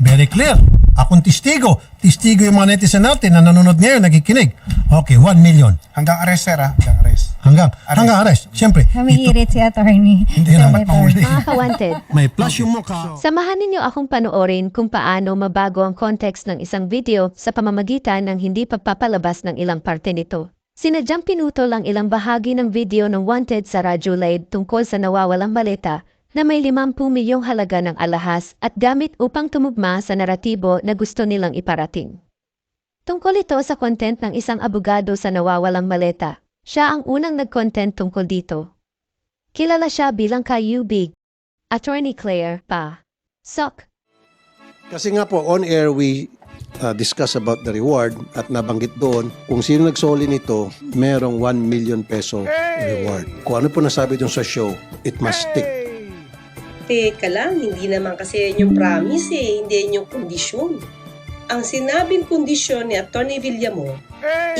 Very clear. Akong testigo. Testigo yung mga netizen natin na nanonood ngayon, nakikinig. Okay, 1 million. Hanggang arrest, sir, ha? Hanggang arrest. Hanggang, hanggang arrest. Siyempre, Namihirit si attorney. Hindi naman mahuli. Mga ka-wanted, may plus yung mukha. samahan ninyo akong panoorin kung paano mabago ang context ng isang video sa pamamagitan ng hindi pagpapalabas ng ilang parte nito. Sinadyang pinutol ang ilang bahagi ng video ng Wanted sa Radyo Laid tungkol sa nawawalang maleta na may 50 milyong halaga ng alahas at gamit upang tumugma sa naratibo na gusto nilang iparating. Tungkol ito sa content ng isang abogado sa nawawalang maleta. Siya ang unang nag-content tungkol dito. Kilala siya bilang ka-UB, Attorney Claire pa. Sok. Kasi nga po, on air, we uh, discuss about the reward at nabanggit doon, kung sino nagsoli nito, merong 1 million peso reward. Kung ano po nasabi doon sa show, it must stick. Teka lang, hindi naman kasi yun yung promise eh, hindi yun yung kondisyon. Ang sinabing kondisyon ni Atty. Villamo,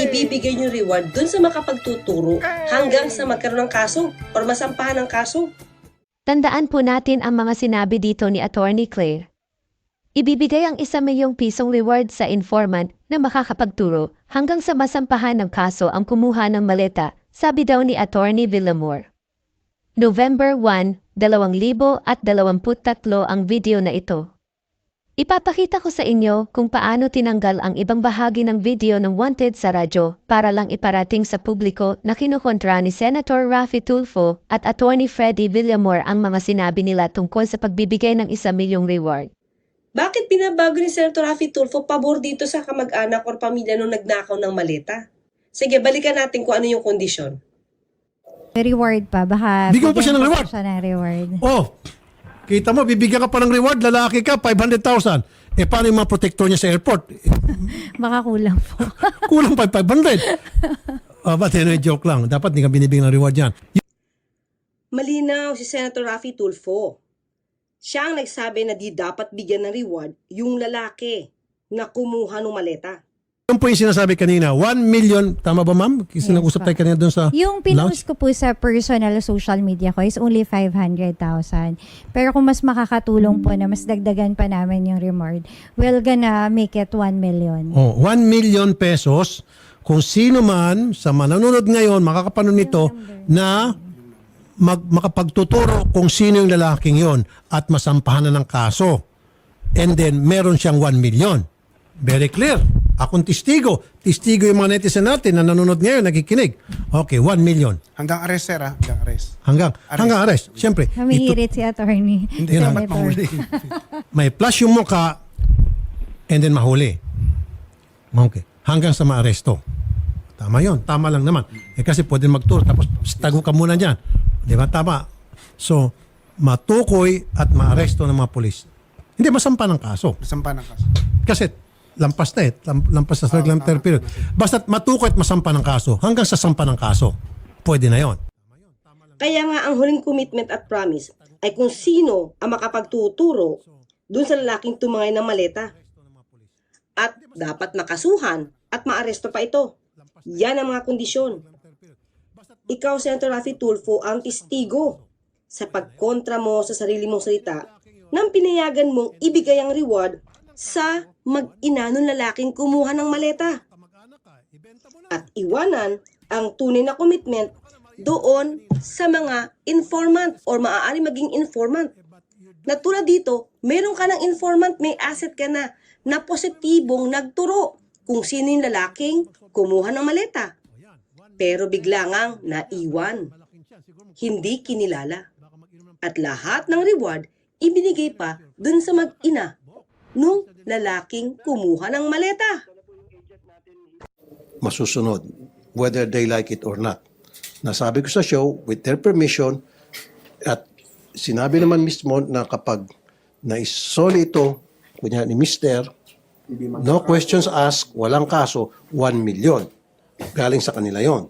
ibibigay yung reward dun sa makapagtuturo hanggang sa magkaroon ng kaso or masampahan ng kaso. Tandaan po natin ang mga sinabi dito ni Attorney Claire. Ibibigay ang isa milyong pisong reward sa informant na makakapagturo hanggang sa masampahan ng kaso ang kumuha ng maleta, sabi daw ni Attorney Villamor. November 1, 2023 ang video na ito. Ipapakita ko sa inyo kung paano tinanggal ang ibang bahagi ng video ng Wanted sa radyo para lang iparating sa publiko na kinukontra ni Senator Raffy Tulfo at Attorney Freddie Villamor ang mga sinabi nila tungkol sa pagbibigay ng isa milyong reward. Bakit binabago ni Senator Raffy Tulfo pabor dito sa kamag-anak or pamilya nung nagnakaw ng maleta? Sige, balikan natin kung ano yung kondisyon. Reward pa. Baka Bigyan mo pa siya ng bigyan reward. pa siya ng reward. Oh, kita mo, bibigyan ka pa ng reward, lalaki ka, 500,000. Eh, paano yung mga protector niya sa airport? Baka kulang po. Kulang pa 500. Oh, but anyway, joke lang. Dapat hindi ka binibigyan ng reward yan. Malinaw si Senator Raffy Tulfo. Siya ang nagsabi na di dapat bigyan ng reward yung lalaki na kumuha ng maleta. Yung po yung sinasabi kanina, 1 million, tama ba ma'am? Sinag-usap pa. tayo kanina doon sa Yung pinost ko po sa personal social media ko is only 500,000. Pero kung mas makakatulong po na mas dagdagan pa namin yung reward, we're gonna make it 1 million. Oh, 1 million pesos kung sino man sa manonood ngayon makakapanood nito na mag, makapagtuturo kung sino yung lalaking yon at masampahan na ng kaso. And then meron siyang 1 million. Very clear. Akong testigo. Testigo yung mga netizen natin na nanonood ngayon, nakikinig. Okay, 1 million. Hanggang arrest, sir, ha? Hanggang arrest. Hanggang, hanggang arrest. Siyempre, ito, Namihirit si attorney. Hindi naman Senator. mahuli. may plus yung mukha and then mahuli. Okay. Hanggang sa maaresto. Tama yon Tama lang naman. Eh kasi pwede mag-tour tapos tago ka muna dyan. Di ba? Tama. So, matukoy at maaresto ng mga polis. Hindi masampa ng kaso. Sampa ng kaso. Kasi lampas na eh. Lam- Lampas na sa regulatory period. Basta matukoy at masampa ng kaso. Hanggang sa sampa ng kaso. Pwede na yon Kaya nga ang huling commitment at promise ay kung sino ang makapagtuturo dun sa lalaking tumangay ng maleta. At dapat makasuhan at maaresto pa ito. Yan ang mga kondisyon. Ikaw, Senator Rafi Tulfo, ang testigo sa pagkontra mo sa sarili mong salita nang pinayagan mong ibigay ang reward sa mag-ina ng lalaking kumuha ng maleta. At iwanan ang tunay na commitment doon sa mga informant or maaari maging informant. Na tulad dito, meron ka ng informant, may asset ka na na positibong nagturo kung sino yung lalaking kumuha ng maleta. Pero bigla ngang naiwan. Hindi kinilala. At lahat ng reward ibinigay pa dun sa mag-ina nung lalaking kumuha ng maleta. Masusunod, whether they like it or not. Nasabi ko sa show, with their permission, at sinabi naman mismo na kapag naisoli ito, kunya ni Mister, no questions asked, walang kaso, 1 million. Galing sa kanila yon.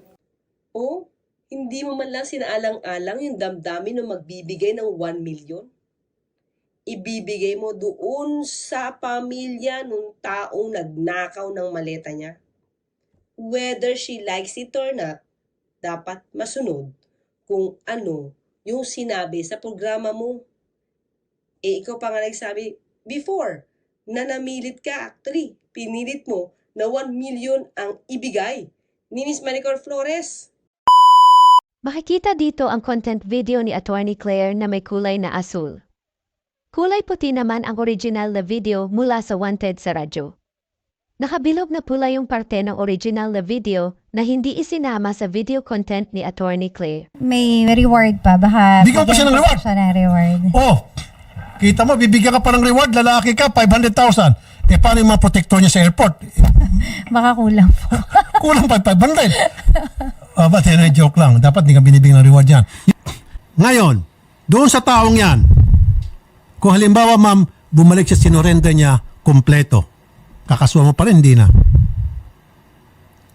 O, hindi mo man lang sinaalang-alang yung damdamin ng magbibigay ng 1 million? Ibibigay mo doon sa pamilya nung taong nagnakaw ng maleta niya. Whether she likes it or not, dapat masunod kung ano yung sinabi sa programa mo. Eh, ikaw pa nga nagsabi before na namilit ka actually. Pinilit mo na 1 million ang ibigay ni Miss Maricor Flores. Makikita dito ang content video ni Attorney Claire na may kulay na asul. Kulay puti naman ang original na video mula sa Wanted sa radyo. Nakabilog na pula yung parte ng original na video na hindi isinama sa video content ni Attorney Claire. May reward pa. Baka Bigyan pa siya ng reward? siya ng reward. Oh, kita mo, bibigyan ka pa ng reward, lalaki ka, 500,000. Eh, paano yung mga protector niya sa airport? Baka kulang po. Kulang pa 500. Ah, but anyway, joke lang. Dapat hindi ka binibigyan ng reward yan. Ngayon, doon sa taong yan, kung halimbawa, ma'am, bumalik siya, sinorender niya, kompleto. Kakasuhan mo pa rin, hindi na.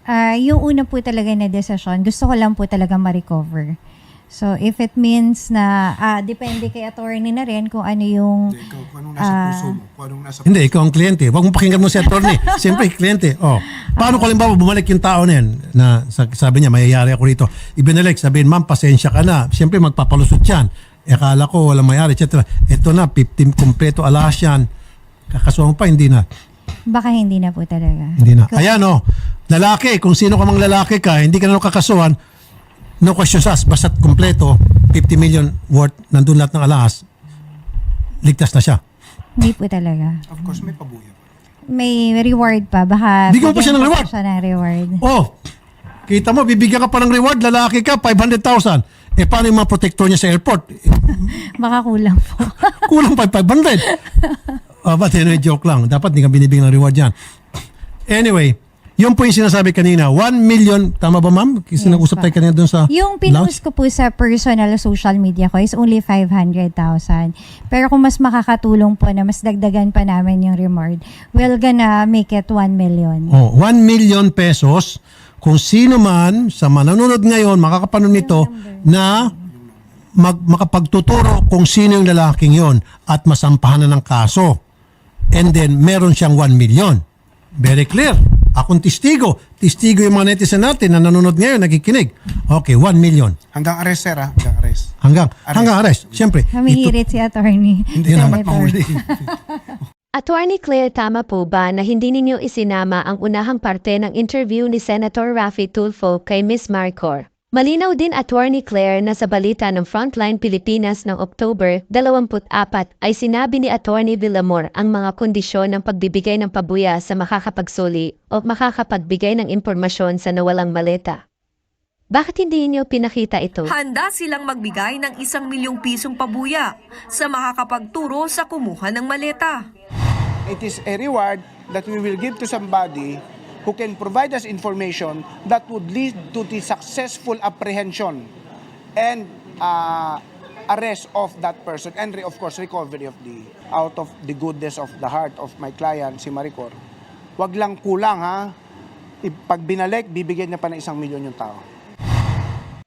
Ah, yung una po talaga na desisyon, gusto ko lang po talaga ma-recover. So, if it means na, ah, depende kay attorney na rin kung ano yung, Ikaw, kung anong nasa puso mo, kung anong nasa Hindi, ikaw ang kliyente. Huwag mo pakinggan mo si attorney. Siyempre, kliyente. Oh. Paano kung halimbawa bumalik yung tao na yan, na sa- sabi niya, mayayari ako rito. Ibinalik, sabihin, ma'am, pasensya ka na. Siyempre, magpapalusot yan. E, akala ko walang mayari, etc. Ito na, 15 kompleto alas yan. Kakasuhan pa, hindi na. baka hindi na po talaga. Hindi na. Ayan, oh. Lalaki, kung sino ka mang lalaki ka, hindi ka na kakasuhan, no questions asked, basta kompleto, 50 million worth, nandun lahat ng alahas, ligtas na siya. Hindi po talaga. Of course, may pabuya. May reward pa. Baka Bigyan mo pa siya ng reward? siya ng reward. Oh, kita mo, bibigyan ka pa ng reward, lalaki ka, 500,000. Eh, paano yung mga protector niya sa airport? Baka kulang po. Kulang pa 500. Oh, but anyway, joke lang. Dapat hindi ka binibigyan ng reward yan. Anyway, yun po yung sinasabi kanina. 1 million, tama ba ma'am? Kasi nag-usap tayo kanina doon sa Yung pinost ko po sa personal social media ko is only 500,000. Pero kung mas makakatulong po na mas dagdagan pa namin yung reward, we're gonna make it 1 million. Oh, 1 million pesos kung sino man sa manonood ngayon makakapanon nito na mag, makapagtuturo kung sino yung lalaking yon at masampahan na ng kaso. And then meron siyang 1 million. Very clear. Akong testigo. Testigo yung mga netizen natin na nanonood ngayon, nakikinig. Okay, 1 million. Hanggang arrest, sir, ha? Hanggang arrest. Hanggang, hanggang arrest. Siyempre. Humihirit si attorney. Hindi dapat mahuli. Attorney Claire, tama po ba na hindi ninyo isinama ang unahang parte ng interview ni Senator Raffy Tulfo kay Miss Marcor? Malinaw din Attorney Claire na sa balita ng Frontline Pilipinas ng October 24 ay sinabi ni Attorney Villamor ang mga kondisyon ng pagbibigay ng pabuya sa makakapagsuli o makakapagbigay ng impormasyon sa nawalang maleta. Bakit hindi niyo pinakita ito? Handa silang magbigay ng isang milyong pisong pabuya sa makakapagturo sa kumuha ng maleta. It is a reward that we will give to somebody who can provide us information that would lead to the successful apprehension and uh, arrest of that person and of course recovery of the out of the goodness of the heart of my client si Maricor. Wag lang kulang ha. Pag binalik, bibigyan niya pa ng isang milyon yung tao.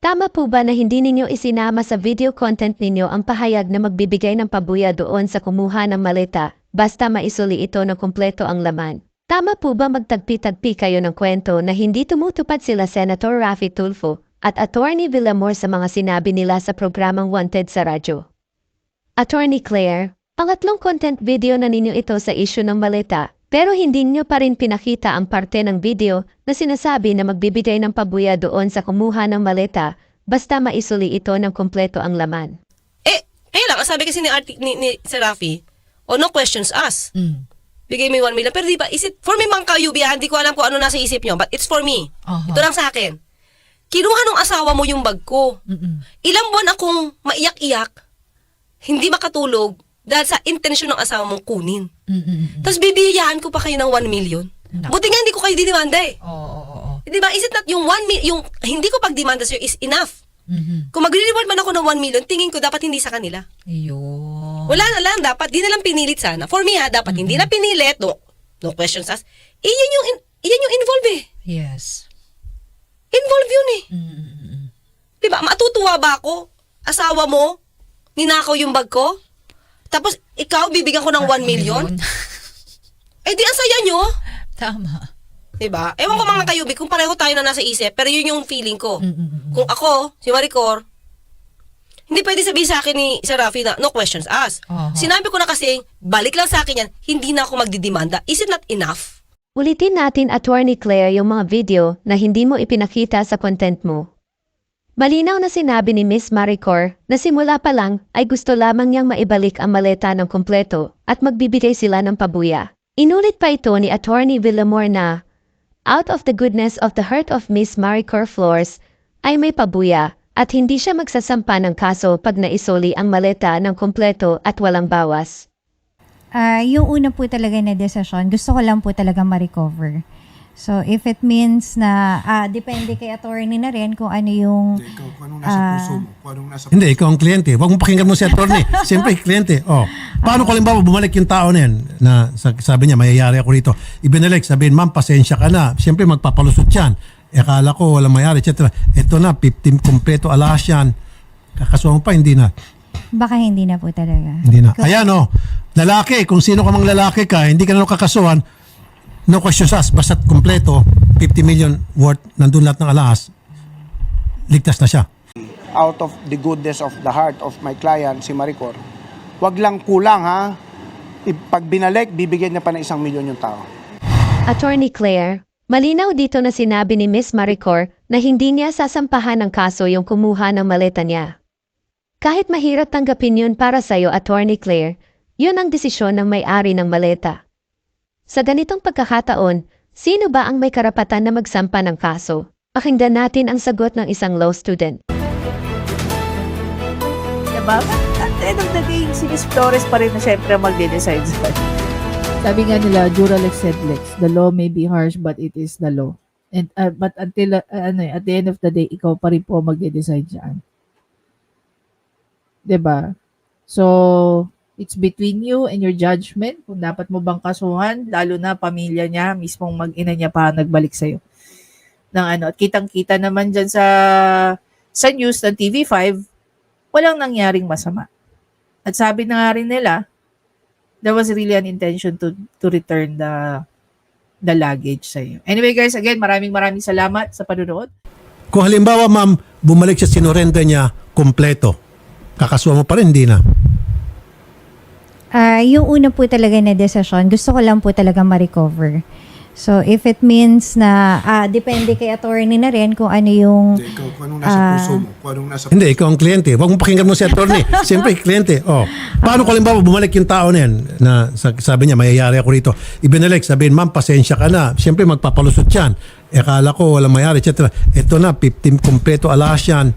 Tama po ba na hindi ninyo isinama sa video content ninyo ang pahayag na magbibigay ng pabuya doon sa kumuha ng maleta basta maisuli ito na kumpleto ang laman? Tama po ba magtagpi-tagpi kayo ng kwento na hindi tumutupad sila Senator Raffy Tulfo at Attorney Villamor sa mga sinabi nila sa programang Wanted sa radyo? Attorney Claire, pangatlong content video na ninyo ito sa issue ng maleta pero hindi nyo pa rin pinakita ang parte ng video na sinasabi na magbibigay ng pabuya doon sa kumuha ng maleta basta maisuli ito ng kumpleto ang laman. Eh, ayun lang, ang sabi kasi ni, Arti, ni, ni Sir Rafi, oh, no questions asked. Bigay mo yung 1 million. Pero di ba, is it, for me, mga kayubihan, hindi ko alam kung ano nasa isip nyo, but it's for me. Ito lang sa akin. Kinuha nung asawa mo yung bag ko. Ilang buwan akong maiyak-iyak, hindi makatulog, dahil sa intensyon ng asawa mong kunin. Tapos bibiyahan ko pa kayo ng 1 million. Buti nga hindi ko kayo dinimanda eh. Di ba, is it not yung 1 million, yung hindi ko pagdemanda sa'yo is enough. Kung magre-reward man ako ng 1 million, tingin ko dapat hindi sa kanila. Wala na lang, dapat di na lang pinilit sana. For me ha, dapat hindi na pinilit, no, no questions asked. Iyan yung, in- iyan yung involve eh. Yes. Involve yun eh. Di ba, matutuwa ba ako? Asawa mo, ninakaw yung bag ko? Tapos, ikaw, bibigyan ko ng 1 million? Eh di, ang saya nyo. Tama. Di ba? Ewan ko mga kayubi, kung pareho tayo na nasa isip, pero yun yung feeling ko. Kung ako, si Maricor, Hindi pwede sabihin sa akin ni Sir Rafi na no questions asked. Sinabi ko na kasi, balik lang sa akin yan, hindi na ako magdidemanda. Is it not enough? Ulitin natin, Attorney Claire, yung mga video na hindi mo ipinakita sa content mo. Malinaw na sinabi ni Miss Maricor na simula pa lang ay gusto lamang niyang maibalik ang maleta ng kompleto at magbibigay sila ng pabuya. Inulit pa ito ni Attorney Villamor na, out of the goodness of the heart of Miss Maricor Flores, ay may pabuya at hindi siya magsasampa ng kaso pag naisoli ang maleta ng kompleto at walang bawas. Ah, yung una po talaga na desisyon, gusto ko lang po talaga ma-recover. So, if it means na, ah, depende kay attorney na rin kung ano yung, Ikaw, kung anong nasa puso mo, kung anong nasa Hindi, ikaw ang kliyente. Huwag mo pakinggan mo si attorney. Siyempre, kliyente. Oh. Paano kung halimbawa bumalik yung tao na yan na sa- sabi niya, mayayari ako rito. Ibinalik, sabihin, ma'am, pasensya ka na. Siyempre, magpapalusot yan. E, akala ko walang mayari, etc. Ito na, 15 kompleto alas yan. Kakasuhan pa, hindi na. baka hindi na po talaga. Hindi na. Ayan oh, lalaki, kung sino ka mang lalaki ka, hindi ka na kakasuhan, no questions asked, basta kompleto, 50 million worth, nandun lahat ng alahas, ligtas na siya. out of the goodness of the heart of my client, si Maricor, wag lang kulang ha. Pag binalik, bibigyan niya pa ng isang milyon yung tao. Attorney Claire, malinaw dito na sinabi ni Miss Maricor na hindi niya sasampahan ng kaso yung kumuha ng maleta niya. Kahit mahirap tanggapin yun para sa'yo, Attorney Claire, yun ang desisyon ng may-ari ng maleta. Sa ganitong pagkakataon, sino ba ang may karapatan na magsampa ng kaso? Pakinggan natin ang sagot ng isang law student. Diba? At the end of the day, si Miss Flores pa rin na syempre magde-decide sa'yo. Sabi nga nila, Duralex said Lex, the law may be harsh but it is the law. And uh, but until uh, ano eh, at the end of the day, ikaw pa rin po magde-decide diyan. 'Di ba? So, it's between you and your judgment kung dapat mo bang kasuhan, lalo na pamilya niya, mismong mag-ina niya pa nagbalik sa'yo. Ng ano, at kitang-kita naman dyan sa sa news ng TV5, walang nangyaring masama. At sabi na nga rin nila, there was really an intention to to return the the luggage sa iyo. Anyway guys, again, maraming maraming salamat sa panonood. Kung halimbawa, ma'am, bumalik siya, sinorenda niya, kompleto, kakasuhan mo pa rin, hindi na. Ah, yung una po talaga na desisyon, gusto ko lang po talaga ma-recover. So, if it means na, ah, depende kay attorney na rin kung ano yung, Ikaw, kung anong nasa puso mo, kung anong nasa Hindi, ikaw ang kliyente. Huwag mo pakinggan mo si attorney. Siyempre, kliyente. Oh. Paano kung halimbawa bumalik yung tao na yan na sa- sabi niya, mayayari ako rito. Ibinalik, sabihin, ma'am, pasensya ka na. Siyempre, magpapalusot yan. E, akala ko walang mayari, etc. Ito na, 15 kompleto alas yan.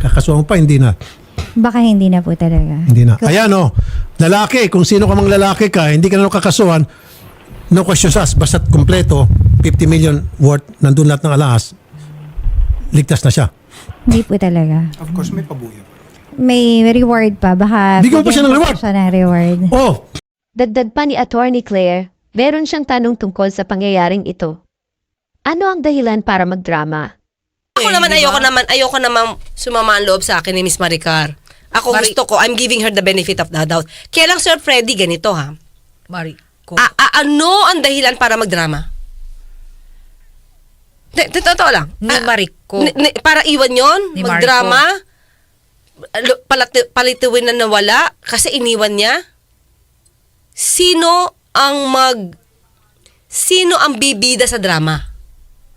Kakasuhan mo pa, hindi na. baka hindi na po talaga. Hindi na. Ayan oh, lalaki, kung sino ka mang lalaki ka, hindi ka na kakasuhan, no questions asked, basta kompleto, 50 million worth, nandun lahat ng alahas, ligtas na siya. Hindi po talaga. Of course, may pabuya. May reward pa. Baka Bigyan mo pa siya ng bigyan ko reward. siya ng reward. Oh, Dagdag pa ni Attorney Claire, meron siyang tanong tungkol sa pangyayaring ito. Ano ang dahilan para magdrama? Ako naman, ayoko naman, ayoko naman sumama ang loob sa akin ni Miss Maricar. Ako gusto ko, I'm giving her the benefit of the doubt. Kaya lang, Sir Freddy, ganito ha. Mari, ko. A- a- ano ang dahilan para magdrama? T- t- Totoo lang. Ni Ah, Marico. ni- ni- para iwan yon Ni magdrama? Alo- Palati- palituin na nawala kasi iniwan niya? Sino ang mag... Sino ang bibida sa drama?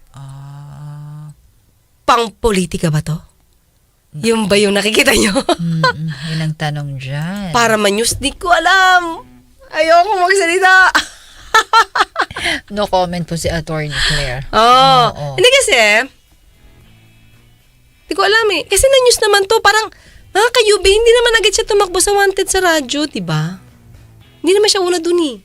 Ah. Pang politika ba to? Yung ba yung nakikita nyo? Mm, yun ang tanong dyan. Para man-news, di ko alam. Ayoko magsalita. no comment po si Attorney Claire. Oo. Oo. Hindi kasi, di ko alam eh. Kasi na-news naman to, parang, mga kayubi, hindi naman agad siya tumakbo sa wanted sa radyo, di ba? Hindi naman siya una dun eh.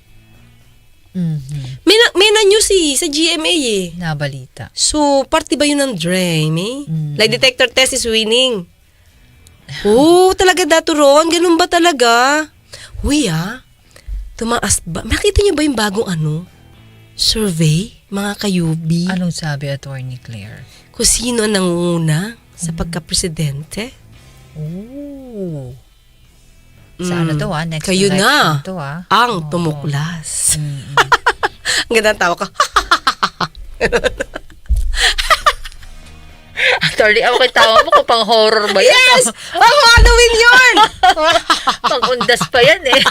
Mhm. May, na, may na-news eh, sa GMA eh. Nabalita. So, party ba yun ng dream eh? Mm. Like detector test is winning. Oo, talaga dato Ron? Ganun ba talaga? Uy ah, tumaas ba? Nakita niyo ba yung bagong ano? Survey, mga kayubi? Anong sabi Attorney Claire? Kung sino ang nangunguna sa pagka-presidente? Ooh. Sa ano Mm. to ah? Next Kayo election na. to ah. Ang tumuklas. Mm, Ang ganda ng tawa ka. Attorney, ako tawa mo kung pang horror ba yan? Yes! Pang Halloween yun! pang undas pa yan eh.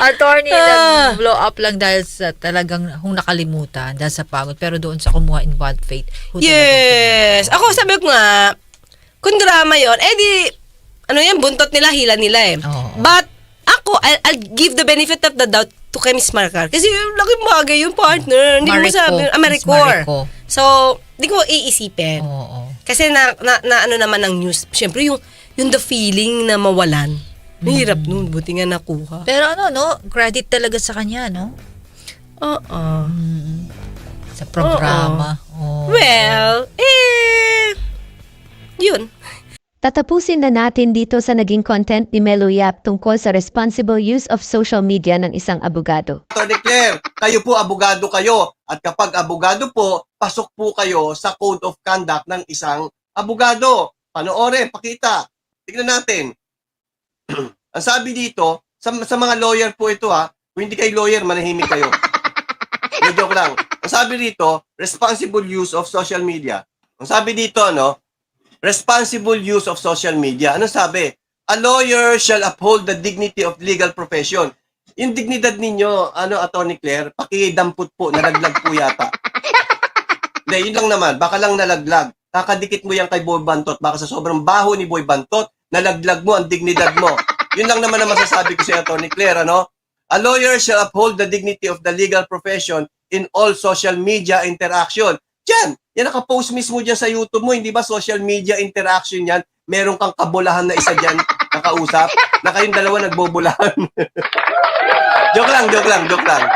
Attorney, Ah. nag-blow up lang dahil sa talagang kung nakalimutan, dahil sa pagod. Pero doon sa kumuha in bad faith. Yes! Ako sabi ko nga, kung drama yon eh di, ano yan, buntot nila, hila nila eh. Oo. But, ako, I'll, I'll give the benefit of the doubt to kay Miss Marcar. Kasi laking bagay yung partner. Hindi ko Mariko. masabi. Ah, Miss Maricor. So, di ko iisipin. Oo. Kasi na, na, na ano naman ng news, syempre yung, yung the feeling na mawalan. Mahirap nun, buti nga nakuha. Pero ano, no? Credit talaga sa kanya, no? Oo. Sa programa. Oo. Well, eh, yun. Tatapusin na natin dito sa naging content ni Melo Yap tungkol sa responsible use of social media ng isang abogado. Attorney Claire, kayo po abogado kayo at kapag abogado po, pasok po kayo sa code of conduct ng isang abogado. Panoorin, pakita. Tignan natin. Ang sabi dito, sa, sa mga lawyer po ito ha, kung hindi kayo lawyer, manahimik kayo. Hindi, joke lang. Ang sabi dito, responsible use of social media. Ang sabi dito, ano, responsible use of social media. Ano sabi? A lawyer shall uphold the dignity of legal profession. Yung dignidad ninyo, ano, Attorney Claire, pakidampot po, nalaglag po yata. Hindi, yun lang naman. Baka lang nalaglag. Kakadikit mo yan kay Boy Bantot. Baka sa sobrang baho ni Boy Bantot, nalaglag mo ang dignidad mo. Yun lang naman ang masasabi ko sa Attorney Claire, ano? A lawyer shall uphold the dignity of the legal profession in all social media interaction. Diyan, yan nakapost mismo dyan sa YouTube mo, hindi ba social media interaction yan? Meron kang kabulahan na isa dyan, nakausap, na kayong dalawa nagbobulahan. joke lang, joke lang, joke lang.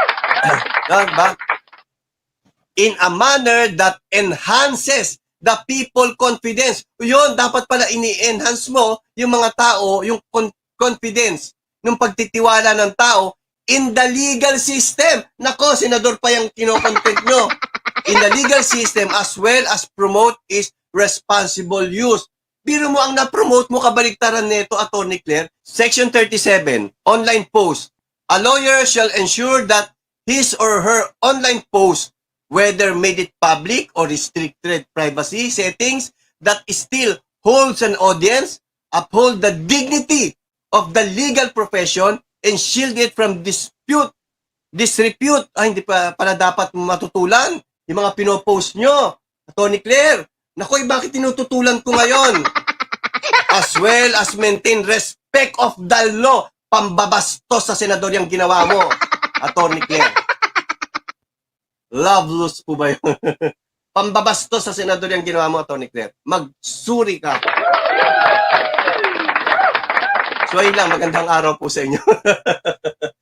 Ah, ba? In a manner that enhances the people confidence. Yun, dapat pala ini-enhance mo yung mga tao, yung con- confidence, yung pagtitiwala ng tao in the legal system. Nako, senador pa yung kinokontent nyo. In the legal system as well as promote is responsible use. Biro mo ang na-promote mo kabaligtaran nito, Attorney Claire. Section 37, online post. A lawyer shall ensure that his or her online post, whether made it public or restricted privacy settings, that still holds an audience, uphold the dignity of the legal profession, and shield it from dispute, disrepute. Ay, hindi pa pala dapat matutulan yung mga pinopost nyo. Tony Claire, nakoy, bakit tinututulan ko ngayon? As well as maintain respect of the law. Pambabastos sa senador yung ginawa mo. Attorney Claire. Loveless po ba yun? Pambabastos sa senador yung ginawa mo, Attorney Claire. Magsuri ka. So, ayun lang. Magandang araw po sa inyo.